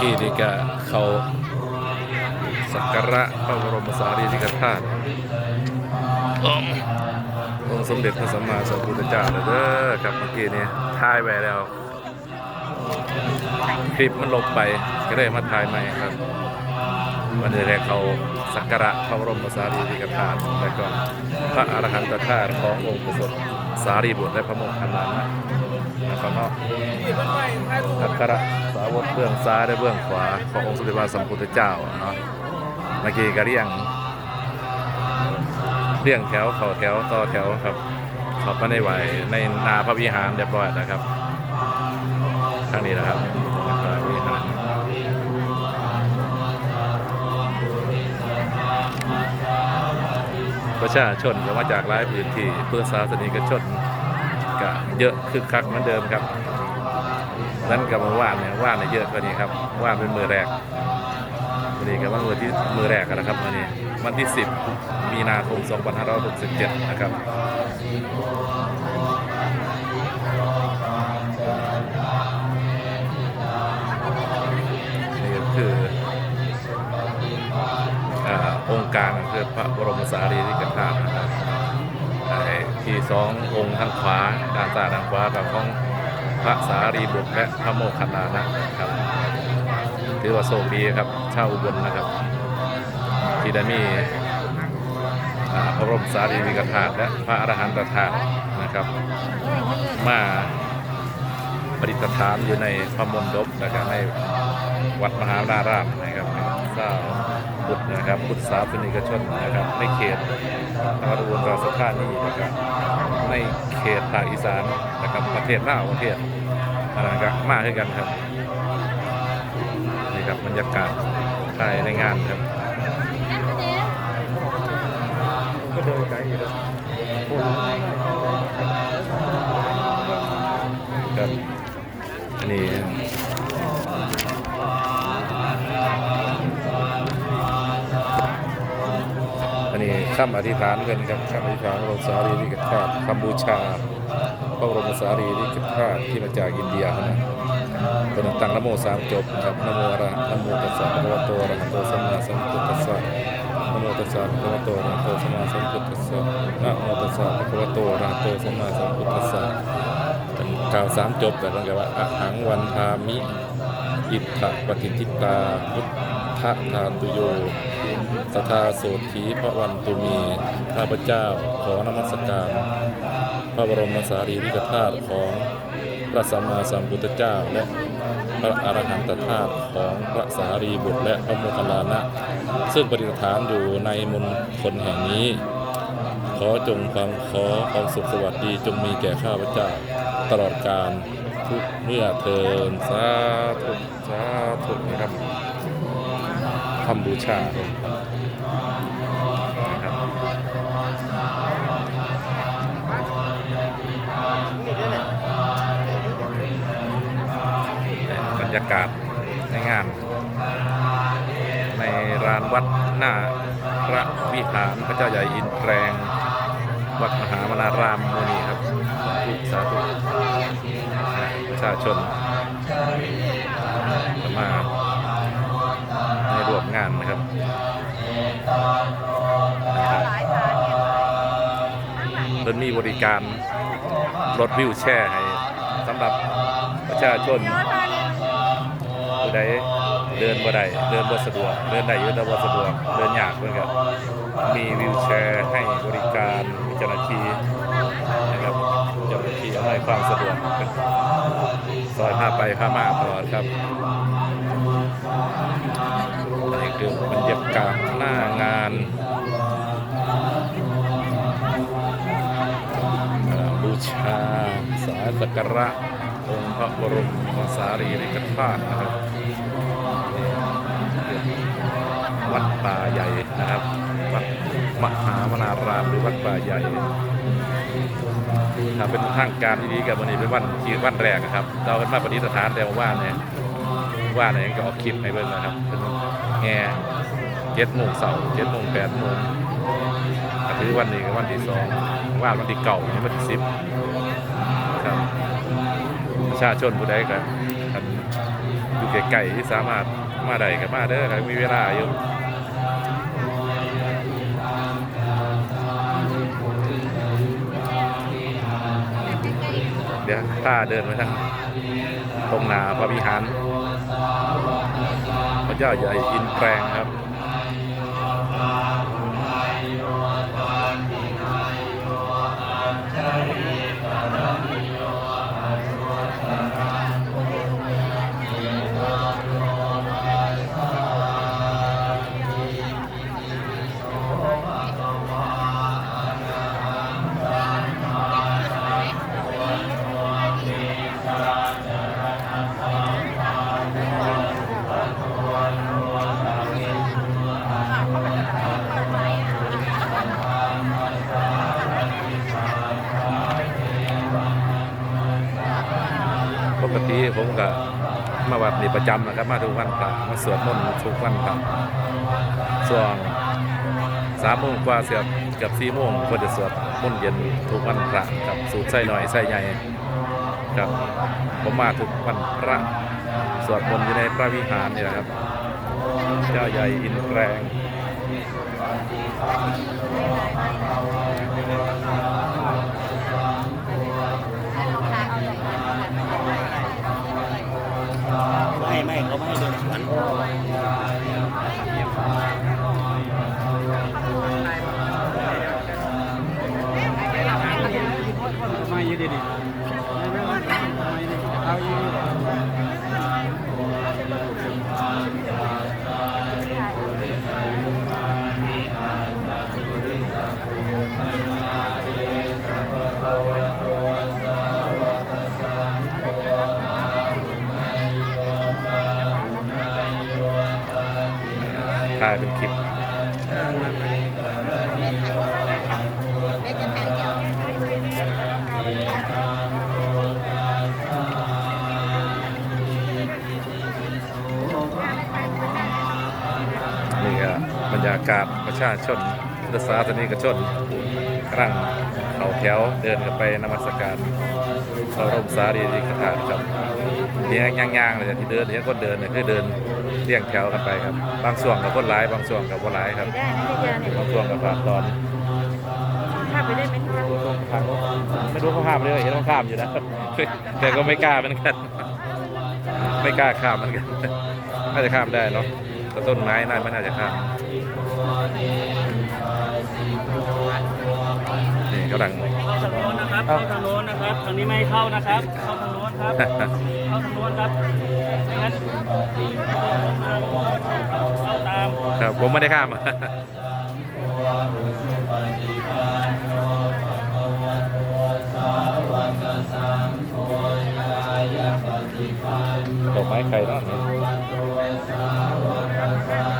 กี้นี่ก็เขาสักการะพระบรมสารีริกธาตุองค์องสมเด็จพระสัมมาสัมพุทธเจ้าเลยเด้อครับเมื่อกี้นี้ถ่ายไว้แล้ว คลิปมันลบไปก็ได้มาถ่ายใหม่ครับวันนี้แรกเขาสักการะพระบรมสารีริกธาตุแล้วก็พระอรหันตธาตุขององค์กุศลสารีบุตรและพระโมคคัลลานะนะครับเนาะอัคระสาวกเบื้องซ้ายและเบื้องขวาขององค์สมเด็จพระสัมพุทธเจ้าเนาะเมื่อกี้ก็เรียงเรียงแถวเข้าแถวต่อแถวครับเขอบมาในไหวในนาพระวิหารเรียบร้อยนะครับ ทางนี้นะครับพระวิหารประชาชนก็มาจากหลายพื้นที่เพื่อศาสนิกชนก็เยอะคึกคักเหมือนเดิมครับ นั้นกับมาว่านเนี่ยว่านเนี่ยเยอะกว่านี้ครับว่านเป็นมือแรกวันนี้กับว่ามือที่มือแรกกันนะครับวันนี้วันที่ 10 มีนาคม 2567 นะครับ องค์การคือพระบรมสารีริกธาตุนะครับที่สององค์ทางขวาด้านซ้ายด้านขวากับของพระสารีบุตรและพระโมคคัลลานะครับถือว่าโชคดีครับชาวอุบลนะครับ ที่ได้มีพระบรมสารีริกธาตุและพระอรหันตธาตุนะครับ มาประดิษฐานอยู่ในพระมณฑปนะครับในวัดมหาวนารามนะครับเจ้า บุตรนะครับพุทธศาสนิกชนนะครับในเขตจังหวัดอุบลราชธานีนะครับในเขตภาคอีสานนะครับประเทศลาวประเทศอะไรก็มากขึ้นกันครับนี่ครับบรรยากาศภายในงานครับก็เดินไกลอยู่แล้วครับอันนี้ คำอธิษฐานกันครับคำอธิษฐานพระบรมสารีริกธาตุคำบูชาพระบรมสารีริกธาตุที่มาจากอินเดียนะเป็นตั้งนโมสามจบครับนโมอะระนโมตัสสะภะคะวโตระหะโตสัมมาสัมพุทธัสสะนโมตัสสะภะคะวโตระหะโตสัมมาสัมพุทธัสสะนโมตัสสะภะคะวโตระหะโตสัมมาสัมพุทธัสสะกล่าวสามจบแต่ต้องการว่าอะหังวันทามิ อิทธปฏิทิตาพุทธ ทาตุโยสทาโสธีพระวันตุมีข้าพเจ้าขอนมัสการ พระบรมสารีริกธาตุของพระสัมมาสัมพุทธเจ้าและพระอรหันตธาตุของพระสารีบุตรและพระโมคคัลลานะ ซึ่งประดิฐานอยู่ในมณฑลแห่งนี้ ขอจงความขอความสุขสวัสดีจงมีแก่ข้าพเจ้า ตลอดการทุกเมื่อเทินสาธุสาธุนะครับ คำบูชานะครับรรยากาศในงาน ในร้านวัดหน้าพระวิหารพระเจ้าใหญ่อินแปลงวัดมหามนารามโมนีครับทุกสาธุประชาชนมา รวมงานนะครับนะครับเพิ่นมีบริการรถวิวแชร์ให้สำหรับประชาชนผู้ใดเดินบ่ได้เดินบ่สะดวก เดินได้อยู่แต่บ่สะดวก เดินยากเพิ่นก็มีวิวแชร์ให้บริการมีเจ้าหน้าที่นะครับเจ้าหน้าที่อำนวยความสะดวกซอยพาไปพามาตลอดครับนี่คือบรรยา กาศหน้างานบูชาสาสการะองค์พระบรมสารีริกธาตุนะครับวัดป่าใหญ่นะครับวัดมหามนารามหรือวัดป่าใหญ่ถ้าเป็นทางการที่ดีกับวันนี้เป็นวันที่วันแรกนะครับเราเป็นมาปฏิสถานแต่ว่าเนี่ยว่าเนี่ยก็ออกคลิปให้เบิ่งนะครับเป็นแง่ เจ็ดโมงเสาร์เจ็ดโมงแปดโมงก็ถือวันนี้ก็วันที่สองว่าวันที่เก่านี่วันที่สิบครับประชาชนผู้ใดก็อันอยู่ไกลๆที่สามารถมาได้ก็มาเด้อครับมีเวลาอยู่เดี๋ยวป้าเดินไปทางตรงหนาพระวิหารพระเจ้าใหญ่อินแปลงครับ ผมก็มาวัดนี่ประจำนะครับ มาทุกวันพระมาสวดมนต์ทุกวันพระส่วนสามโมงกว่าเสียบเกือบสี่โมงก็จะสวดมนต์เย็นทุกวันพระครับสูตรใส่หน่อยใส่ใหญ่ครับผมมาทุกวันพระสวดมนต์อยู่ในพระวิหารนี่แหละครับ เจ้าใหญ่อินแปงากาศประชาชนพุทธศาสนิกชนกำลังเขาแถวเดินกันไปนมัสการพระบรมสารีริกธาตุครับเนี่ยย่างๆเลยที่เดินเนี่ยคนเดินเนี่ยคือเดินเรียงแถวกันไปครับ บางช่วงกับคนร้ายบางช่วงกับคนร้ายครับได้ไม่ได้ยาเนี่ยบางช่วงกับผ่านตอนข้ามไปได้ไหมคะช่วงทางรถไม่รู้เขาข้ามเลยเห็นเขาข้ามอยู่นะแต่ก็ไม่กล้าเหมือนกัน ไม่กล้าข้ามเหมือนกันน่าจะข้ามได้เนาะแต่ต้นไม้น่าไม่น่าจะข้าม นี่กำลัง เข้าทางโน้นนะครับ เข้าทางโน้นนะครับ ทางนี้ไม่ให้เข้านะครับ เข้าทางโน้นครับ เข้าทางโน้นครับไม่งั้นเข้าตาม ครับผมไม่ได้ข้าม ดอกไม้ไข่นั่นนี่ก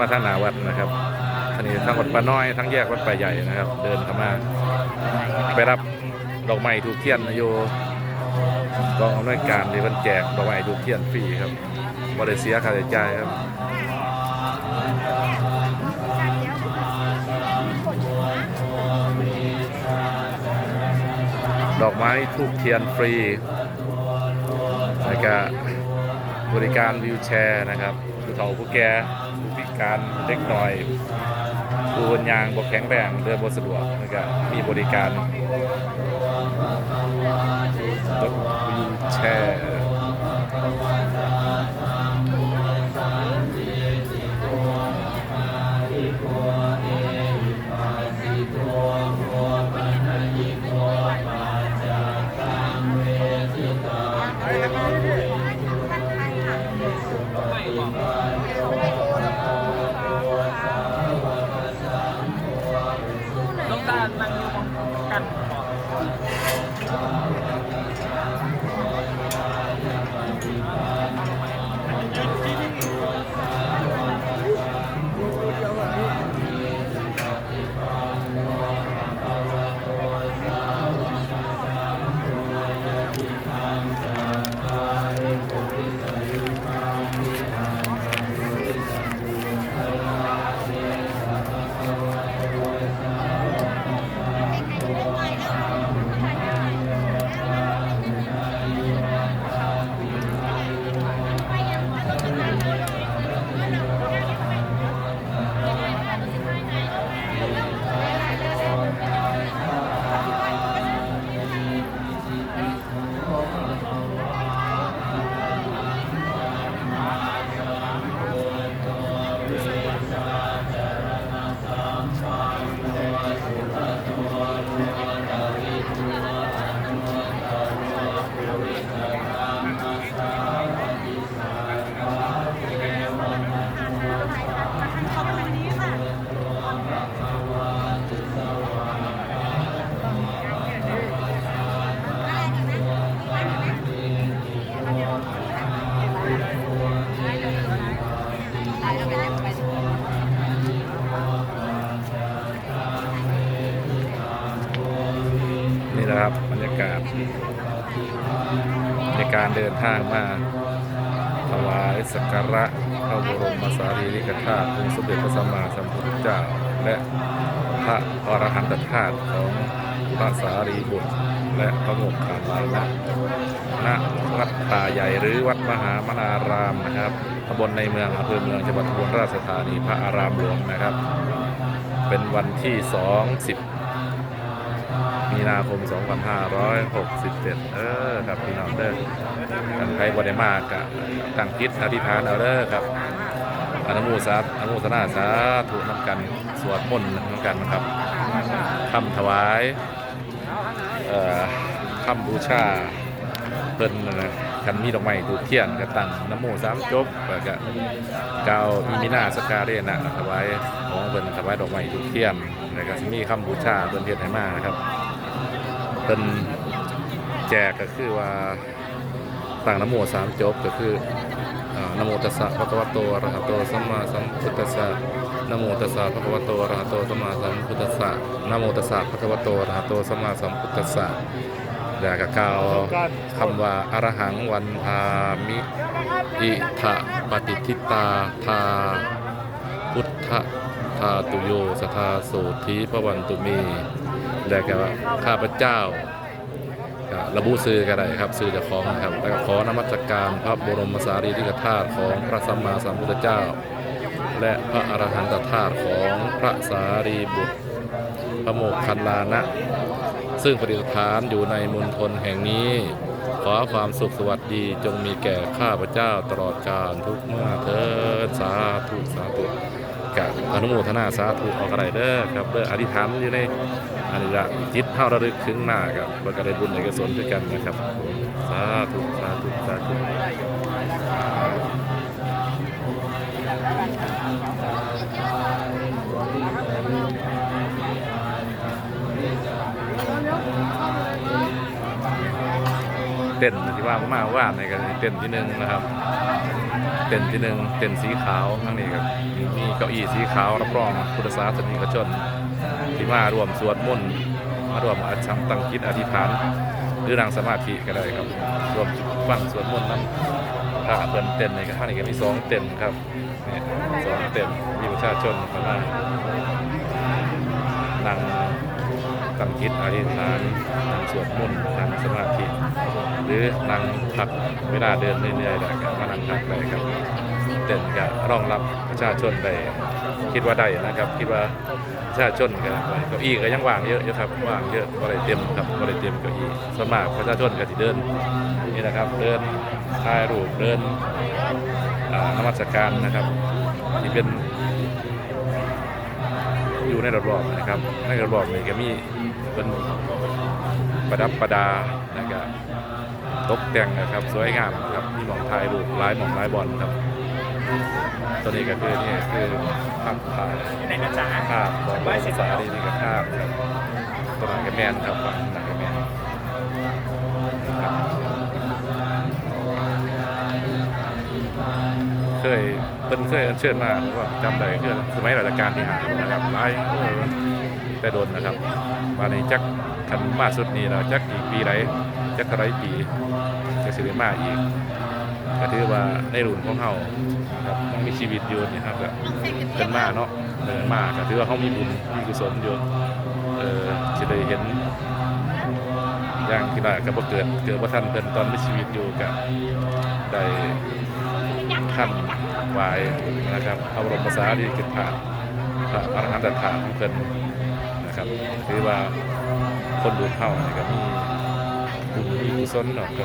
มาทางหนาวัดนะครับอันนี้ทั้งวัดป่าน้อยทั้งแยกวัดป่าใหญ่นะครับ เดินเข้ามาไปรับดอกไม้ถูกเทียนอยู่กองอำนวยการที่มันแจกดอกไม้ถูกเทียนฟรีครับบริเสียค่าใช้จ่ายครับดอกไม้ทูกเทียนฟรีแล้วก็บริการวิวแชร์นะครับผู้เฒ่าผู้แก่ การเด็กน้อยปูนยางบกแข็งแรงเดินบนสะดวกนะครับมีบริการรถวิวแชร์ การเดินทางมาถวายสักการะพระบรมสารีริกธาตุองค์สมเด็จพระสัมมาสัมพุทธเจ้า และพระอรหันตธาตุของพระสารีบุตร และพระโมกขลานะณวัดป่าใหญ่หรือวัดมหามนารามนะครับตำบลในเมืองอำเภอเมืองจังหวัดอุบลราชธานีพระอารามหลวงนะครับ เป็นวันที่20 มีนาคม 2567 เออครับพี่น้องเด้อกันใครบ่ได้มากกะตั้งคิดอธิษฐานเอาเด้อครับอนุโมทนาอนุโมทนาสาธุน้ำกันสวดมนต์น้ำกันนะครับคำถวายเอ่อคำบูชาเพิ่นนั่นนะคันมีดอกไม้ถูกเทียนก็ตั้งน้ำโมสามจบแล้วก็กาวอีมินาสกการะนะถวายของเพิ่นถวายดอกไม้ถูกเทียนแล้วก็มีคำบูชาเพิ่นเฮ็ดให้มานะครับ เป็นแจกก็คือว่าต่างนโมสามจบก็คือนโมตัสสะภะคะวะโตอะระหะโตสัมมาสัมพุทธัสสะนโมตัสสะภะคะวะโตอะระหะโตสัมมาสัมพุทธัสสะนโมตัสสะภะคะวะโตอะระหะโตสัมมาสัมพุทธัสสะแล้วก็กล่าวคำว่าอรหังวันทามิอิทะปฏิทิตาทาพุทธทาตุโยสทาโสธีพระวันตุมี แล้วก็ข้าพเจ้าก็ระบุซื้อก็ได้ครับซื้อจากของนะครับแล้วก็ขอนมัสการพระบรมสารีริกธาตุของพระสัมมาสัมพุทธเจ้า และพระอรหันตธาตุของพระสารีบุตร พระโมกขันลานะ ซึ่งประดิษฐานอยู่ในมณฑลแห่งนี้ ขอความสุขสวัสดีจงมีแก่ข้าพเจ้าตลอดกาลทุกเมื่อเถิดสาธุสาธุกับอนุโมทนาสาธุออกอะไรเด้อครับเด้ออธิษฐานอยู่ใน อันนี้ละจิตเท่าระลึกถึงหน้ากับประกาศบุญในกุศลด้วยกันนะครับสาธุสาธุสาธุเต้นที่ว่ามาว่าในกันเต้นที่หนึ่งนะครับเต้นที่หนึ่งเต้นสีขาวทั้งนี้ครับมีเก้าอี้สีขาวรับรองพุทธศาสนิกชน ที่มารวมสวดมนต์มารวมอาชังตั้งคิดอธิษฐาน หรือนั่งสมาธิก็ได้ครับ รวมฟังสวดมนต์นั้นพระเปินเต้นในกระทั่งนี้ก็มีสองเต้นครับนี่สองเต้นมีประชาชนเข้ามานั่งตั้งคิดอธิษฐานนั่งสวดมนต์นั่งสมาธิ หรือนั่งพักเวลาเดินเหนื่อยๆได้ก็มานั่งพักได้ครับเต้นก็รองรับประชาชนได้ คิดว่าได้นะครับ คิดว่าประชาชนก็เก้าอี้ก็ยังว่างเยอะอยู่ครับว่างเยอะบ่ได้เต็มครับบ่ได้เต็มเก้าอี้สวนมากประชาชนก็สิเดินนี่นะครับ เดินถ่ายรูปเดินนมัสการนะครับที่เป็นอยู่ในรอบๆนะครับในรอบๆนี่ก็มีเป็นประดับประดานะครับตกแต่งนะครับ สวยงามนะครับมีหมองถ่ายรูปหลายหมองหลายบอลครับ ตัวนี้ก็คือนี่คือภาพถ่ายไหนนะจ๊ะภาพของภาษาดีนี่ก็ภาพครับตัวหนังกระแมนครับฟังหนังกระแมนครับเคยเป็นเคยเชิญมาผมว่าจำได้คือสมัยราชการที่หานะครับหลายโอ้ยแต่โดนนะครับ มาในจักขันมาสุดนี้แล้วจักอีกปีไรจักเท่าไรปีจะสิได้มาอีก ก็ถือว่าในรุ่นของเขาครับยังมีชีวิตอยู่นี่ครับก็เป็นมาเนาะเดินมาก็ถือว่าเขามีบุญมีกุศลอยู่เออจะได้เห็นอย่างที่ได้ก็บ่เกิดเกิดว่าท่านเป็นตอนมีชีวิตอยู่ก็ได้ท่านไหวายนะครับพระบรมสารีริกธาตุพระอรหันตธาตุของเพิ่นนะครับถือว่าคนบุญเฮานี่ก็มีบุญมีกุศลเนาะก็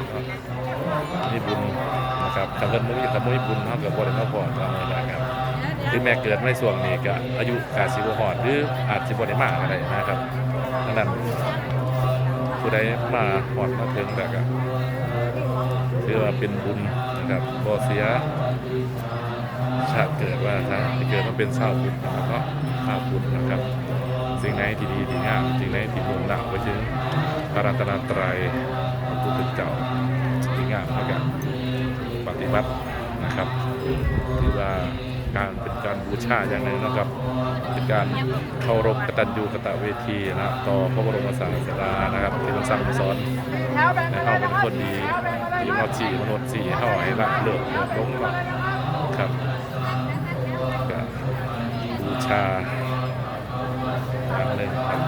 มีบุญ นะครับคำว่ามุ้ยคำมุ้ยบุญเท่ากับบริเวณพอตามนี้แหละครับถึงแม้เกิดในส่วนนี้ก็อายุกาสิบหอดหรืออาจสิบได้มากอะไรนะครับดังนั้นผู้ใดมาหอดมาถึงแต่ก็ถือว่าเป็นบุญนะครับบ่เสียชาติเกิดว่าถ้าเกิดมาเป็นชาวบุญนะครับก็ชาวบุญนะครับ สิ่งไหนที่ดีที่งามสิ่งไหนที่มุ่งหน้าไปถึงพระรัตนตรัยพระพุทธเจ้าที่งามแล้วกัน ฏิบัตินะครับถือว่าการเป็นการบูชาอย่างหนึ่งนะครับ เป็นการเคารพกตัญญูกตเวทีนะต่อพระบรมศาสดานะครับ ที่มันสั่งสอนให้เฮาเป็นคนดีมีมอสีมนุษย์สีเฮาให้ละเลิกเลิกลงหรอกครับก็บูชาอย่างหนึ่งครับ